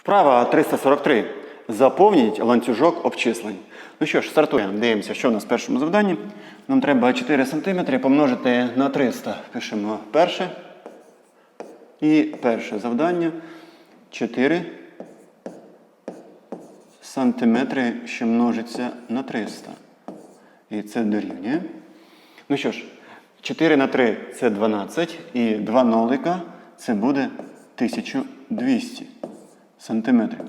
Вправа 343. Заповніть ланцюжок обчислень. Ну що ж, стартуємо. Дивимося, що у нас в першому завданні. Нам треба 4 см помножити на 300. Пишемо перше. І перше завдання 4 сантиметри, що множиться на 300. І це дорівнює. Ну що ж, 4 на 3 це 12, і 2 нолика це буде 1200 сантиметрів.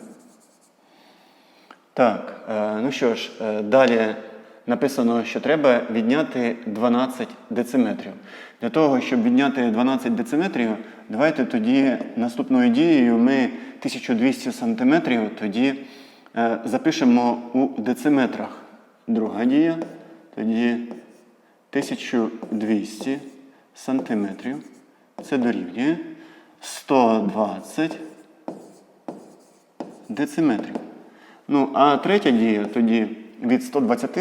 Так, е, ну що ж, е, далі написано, що треба відняти 12 дециметрів. Для того, щоб відняти 12 дециметрів, давайте тоді наступною дією ми 1200 сантиметрів тоді е, запишемо у дециметрах. Друга дія, тоді 1200 сантиметрів. Це дорівнює 120 дециметрів. Ну, а третя дія тоді від 120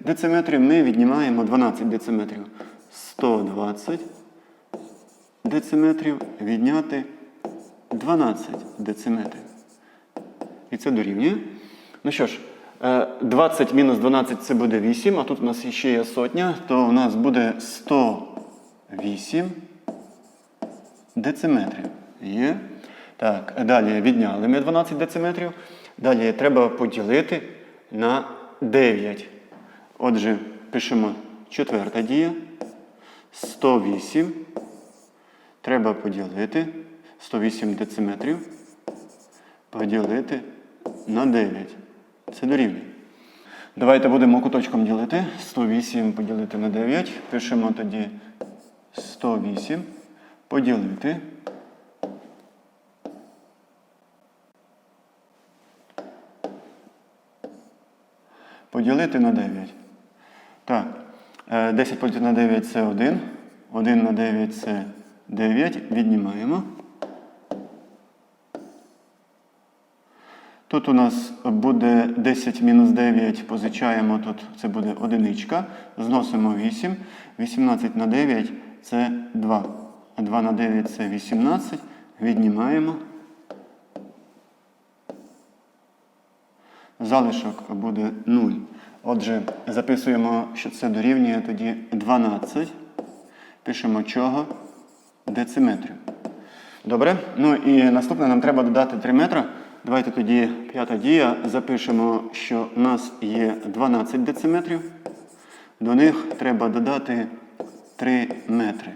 дециметрів ми віднімаємо 12 дециметрів. 120 дециметрів відняти 12 дециметрів. І це дорівнює. Ну що ж, е, 20 мінус 12 це буде 8, а тут у нас ще є сотня, то у нас буде 108 дециметрів. Є. Так, далі відняли ми 12 дециметрів. Далі треба поділити на 9. Отже, пишемо четверта дія. 108. Треба поділити 108 дециметрів. Поділити на 9. Це дорівнює. Давайте будемо куточком ділити. 108 поділити на 9. Пишемо тоді 108 поділити. Поділити на 9. Так. е, 10 поділити на 9 це 1. 1 на 9 це 9. Віднімаємо. Тут у нас буде 10 мінус 9, позичаємо тут, це буде одиничка. Зносимо 8. 18 на 9 це 2. 2 на 9 це 18. Віднімаємо. Залишок буде 0. Отже, записуємо, що це дорівнює тоді 12. Пишемо чого? Дециметрів. Добре. Ну і наступне нам треба додати 3 метри. Давайте тоді п'ята дія. Запишемо, що у нас є 12 дециметрів. До них треба додати 3 метри.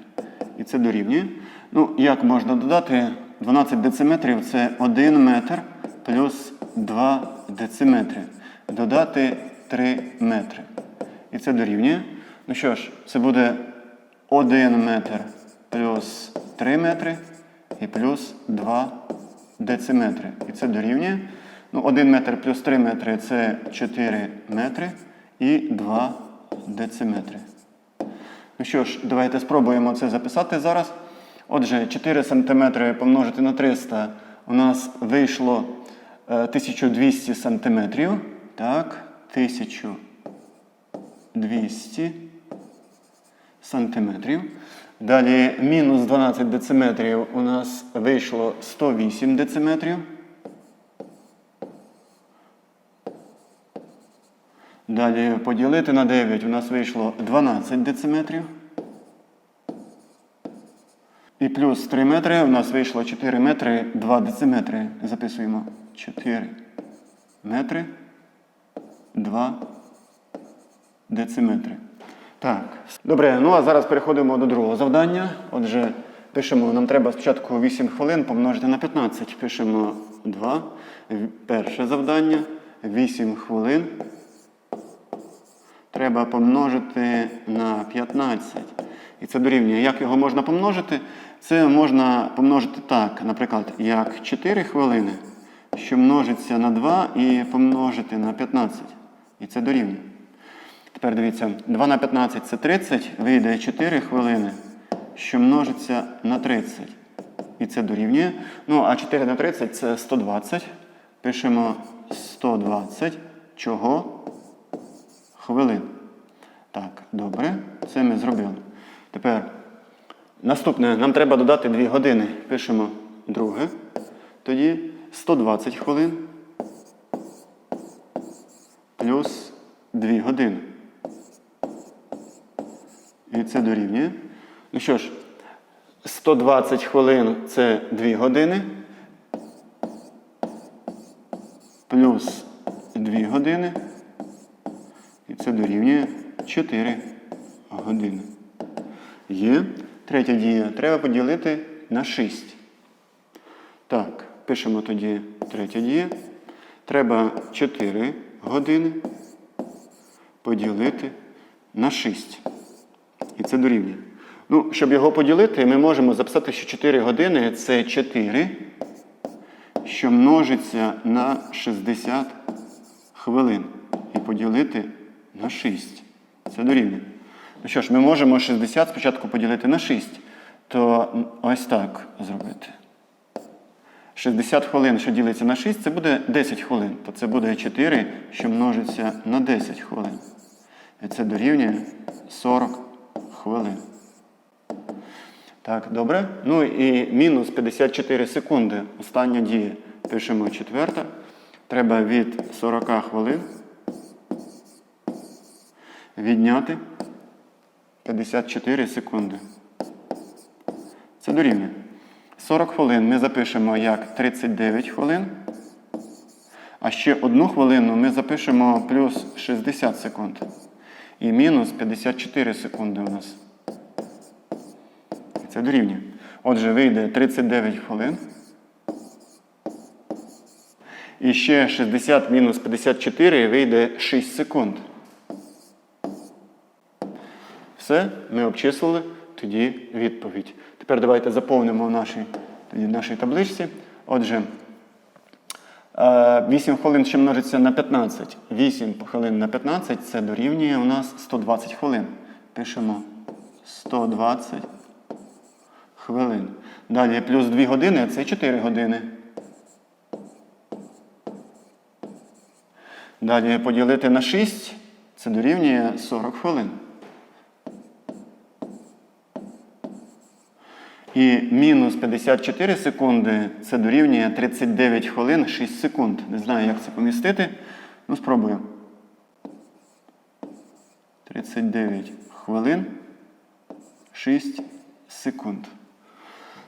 І це дорівнює. Ну, як можна додати? 12 дециметрів це 1 метр плюс 2 дециметри. Додати 3 метри. І це дорівнює. Ну що ж, це буде 1 метр плюс 3 метри і плюс 2 дециметри. І це дорівнює. Ну, 1 метр плюс 3 метри це 4 метри і 2 дециметри. Ну що ж, давайте спробуємо це записати зараз. Отже, 4 см помножити на 300 у нас вийшло 1200 см. Так, 1200 сантиметрів. Далі мінус 12 дециметрів у нас вийшло 108 дециметрів. Далі поділити на 9 у нас вийшло 12 дециметрів. І плюс 3 метри у нас вийшло 4 метри 2 дециметри. Записуємо 4 метри 2 дециметри. Так. Добре, ну а зараз переходимо до другого завдання. Отже, пишемо, нам треба спочатку 8 хвилин помножити на 15. Пишемо 2. Перше завдання. 8 хвилин. Треба помножити на 15. І це дорівнює. Як його можна помножити? Це можна помножити так, наприклад, як 4 хвилини, що множиться на 2 і помножити на 15. І це дорівнює. Тепер дивіться, 2 на 15 це 30, вийде 4 хвилини, що множиться на 30. І це дорівнює. Ну, а 4 на 30 це 120. Пишемо 120. Чого? Хвилин. Так, добре, це ми зробили. Тепер наступне, нам треба додати 2 години. Пишемо друге. Тоді 120 хвилин плюс 2 години. І це дорівнює. Ну що ж, 120 хвилин це 2 години. Плюс 2 години. І це дорівнює 4 години. Є. Третя дія. Треба поділити на 6. Так, пишемо тоді третя дія. Треба 4 години поділити на 6. І це дорівнює. Ну, щоб його поділити, ми можемо записати, що 4 години це 4, що множиться на 60 хвилин. І поділити на 6. Це дорівнює. Ну що ж, ми можемо 60 спочатку поділити на 6. То ось так зробити. 60 хвилин, що ділиться на 6, це буде 10 хвилин. То це буде 4, що множиться на 10 хвилин. І це дорівнює 40 хвилин. Так, добре. Ну і мінус 54 секунди. Остання дія. Пишемо четверта. Треба від 40 хвилин відняти 54 секунди. Це дорівнює. 40 хвилин ми запишемо як 39 хвилин. А ще одну хвилину ми запишемо плюс 60 секунд. І мінус 54 секунди у нас. Це дорівнює. Отже, вийде 39 хвилин. І ще 60 мінус 54 вийде 6 секунд. Все, ми обчислили тоді відповідь. Тепер давайте заповнимо в нашій, в нашій табличці. Отже, е, 8 хвилин ще множиться на 15. 8 хвилин на 15 це дорівнює у нас 120 хвилин. Пишемо 120 хвилин. Далі плюс 2 години це 4 години. Далі поділити на 6 це дорівнює 40 хвилин. І мінус 54 секунди це дорівнює 39 хвилин 6 секунд. Не знаю, як це помістити. Ну, спробую. 39 хвилин 6 секунд.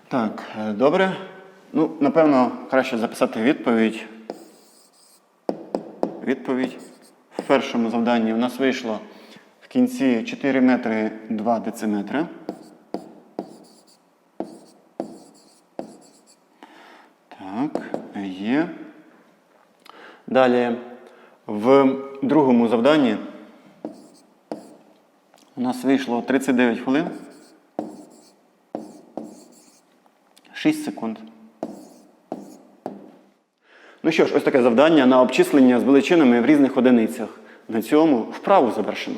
Так, е, добре. Ну, напевно, краще записати відповідь. Відповідь. В першому завданні у нас вийшло в кінці 4 метри 2 дециметри. Так, є. Далі в другому завданні у нас вийшло 39 хвилин. 6 секунд. Ну що ж, ось таке завдання на обчислення з величинами в різних одиницях. На цьому вправу завершено.